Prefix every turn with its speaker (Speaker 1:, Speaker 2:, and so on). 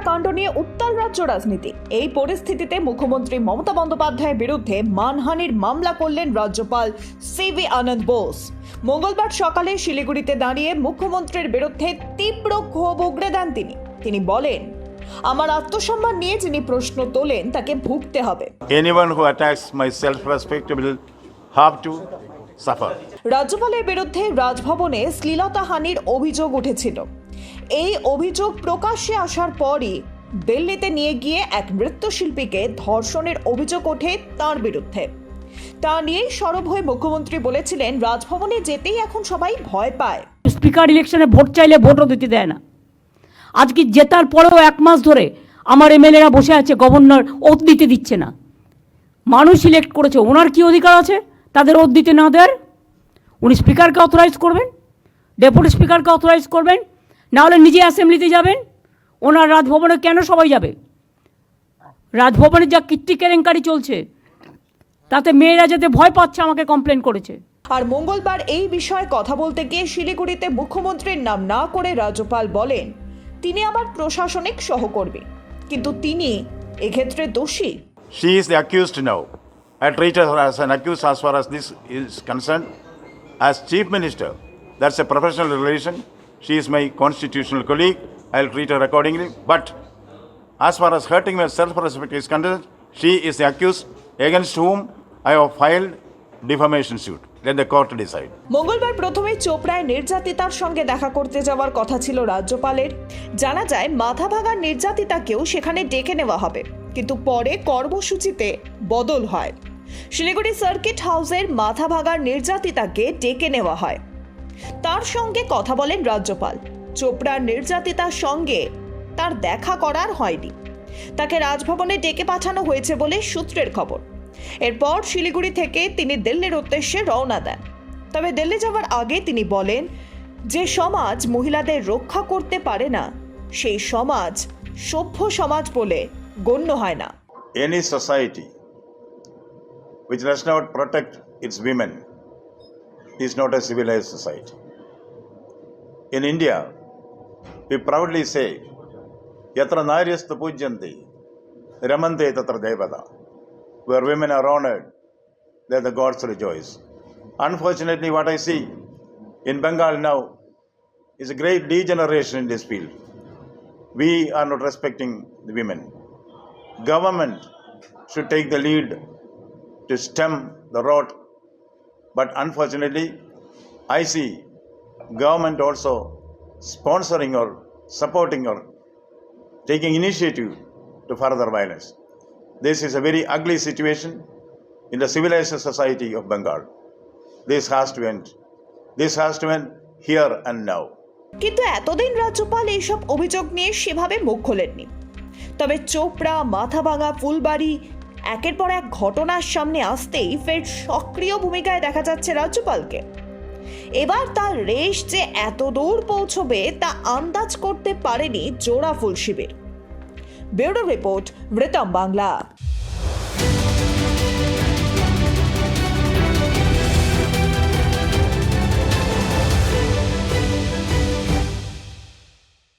Speaker 1: কাণ্ড নিয়ে উত্তাল রাজ্য রাজনীতি। এই পরিস্থিতিতে মুখ্যমন্ত্রী মমতা বন্দ্যোপাধ্যায়ের বিরুদ্ধে মানহানির মামলা করলেন রাজ্যপাল সিভি আনন্দ বোস। মঙ্গলবার সকালে শিলিগুড়িতে দাঁড়িয়ে মুখ্যমন্ত্রীর বিরুদ্ধে তীব্র ক্ষোভ উগড়ে দেন তিনি। তিনি বলেন আমার আত্মসম্মান নিয়ে যিনি প্রশ্ন তোলেন তাকে ভুগতে হবে. রাজ্যপালের বিরুদ্ধে রাজভবনে শ্লীলতাহানির অভিযোগ উঠেছিল। এই অভিযোগ প্রকাশ্যে আসার পরই দিল্লিতে নিয়ে গিয়ে এক নৃত্যশিল্পীকে ধর্ষণের অভিযোগ ওঠে তার বিরুদ্ধে। তা নিয়েই সরব হয়ে মুখ্যমন্ত্রী বলেছিলেন, রাজভবনে যেতেই এখন সবাই ভয় পায়।
Speaker 2: স্পিকার ইলেকশনে ভোট চাইলে ভোটও দিতে দেয় না। আজকে জেতার পরেও এক মাস ধরে আমার এমএলএরা বসে আছে, গভর্নর ওত দিতে দিচ্ছে না। মানুষ ইলেক্ট করেছে, ওনার কি অধিকার আছে? তাদের ওত দিতে না দেওয়ার? উনি স্পিকারকে অথরাইজ করবেন? ডেপুটি স্পিকারকে অথরাইজ করবেন? না হলে নিজে অ্যাসেম্বলিতে যাবেন ওনার রাজভবনে কেন সবাই যাবে রাজভবনে যা কীর্তি কেলেঙ্কারি চলছে তাতে মেয়েরা যাতে ভয় পাচ্ছে আমাকে কমপ্লেন করেছে
Speaker 1: আর মঙ্গলবার এই বিষয়ে কথা বলতে গিয়ে শিলিগুড়িতে মুখ্যমন্ত্রীর নাম না করে রাজ্যপাল বলেন তিনি আমার প্রশাসনিক সহকর্মী কিন্তু তিনি এক্ষেত্রে দোষী
Speaker 3: She is the accused now. I treat her as an accused as far as this is concerned. As Chief Minister, that's a professional relation. She is my constitutional colleague. I'll treat her accordingly. But as far as hurting my self respect is concerned, she is the accused against whom I have filed defamation suit. Let the court decide.
Speaker 1: মঙ্গলবার প্রথমে চোপড়ায় নির্যাতিতার সঙ্গে দেখা করতে যাওয়ার কথা ছিল রাজ্যপালের জানা যায় মাথা ভাঙার নির্যাতিতাকেও সেখানে ডেকে নেওয়া হবে কিন্তু পরে কর্মসূচিতে বদল হয় শিলিগুড়ি সার্কিট হাউসের মাথা ভাঙার নির্যাতিতাকে ডেকে নেওয়া হয় তার সঙ্গে কথা বলেন রাজ্যপাল। চোপড়ার নির্যাতিতার সঙ্গে তার দেখা করার হয়নি। তাকে রাজভবনে ডেকে পাঠানো হয়েছে বলে সূত্রের খবর। এরপর শিলিগুড়ি থেকে তিনি দিল্লির উদ্দেশ্যে রওনা দেন। তবে দিল্লি যাওয়ার আগে তিনি বলেন, যে সমাজ মহিলাদের রক্ষা করতে পারে না, সেই সমাজ সভ্য সমাজ বলে গণ্য হয় না।
Speaker 3: Any society which does protect its women is not a civilized society. In India, we proudly say, Yatra Naryastu Pujyanti, Ramante Tatra Devada. Where women are honored, there the gods rejoice. Unfortunately, what I see in Bengal now is a great degeneration in this field. We are not respecting the women. Government should take the lead to stem the rot. But unfortunately, I see government also sponsoring or supporting or taking initiative to further violence. This is a very ugly situation in the civilized society of Bengal. This has to end. This has to end here and now.
Speaker 1: কিন্তু এতদিন রাজ্যপাল এইসব অভিযোগ নিয়ে সেভাবে মুখ খোলেননি তবে চোপড়া মাথাভাঙা ফুলবাড়ি একের পর এক ঘটনার সামনে আসতেই ফের সক্রিয় ভূমিকায় দেখা যাচ্ছে রাজ্যপালকে। এবার তার রেশ যে এত দূর পৌঁছবে তা আন্দাজ করতে পারেনি জোড়া ফুল শিবির। ব্যুরো রিপোর্ট, মৃতম বাংলা।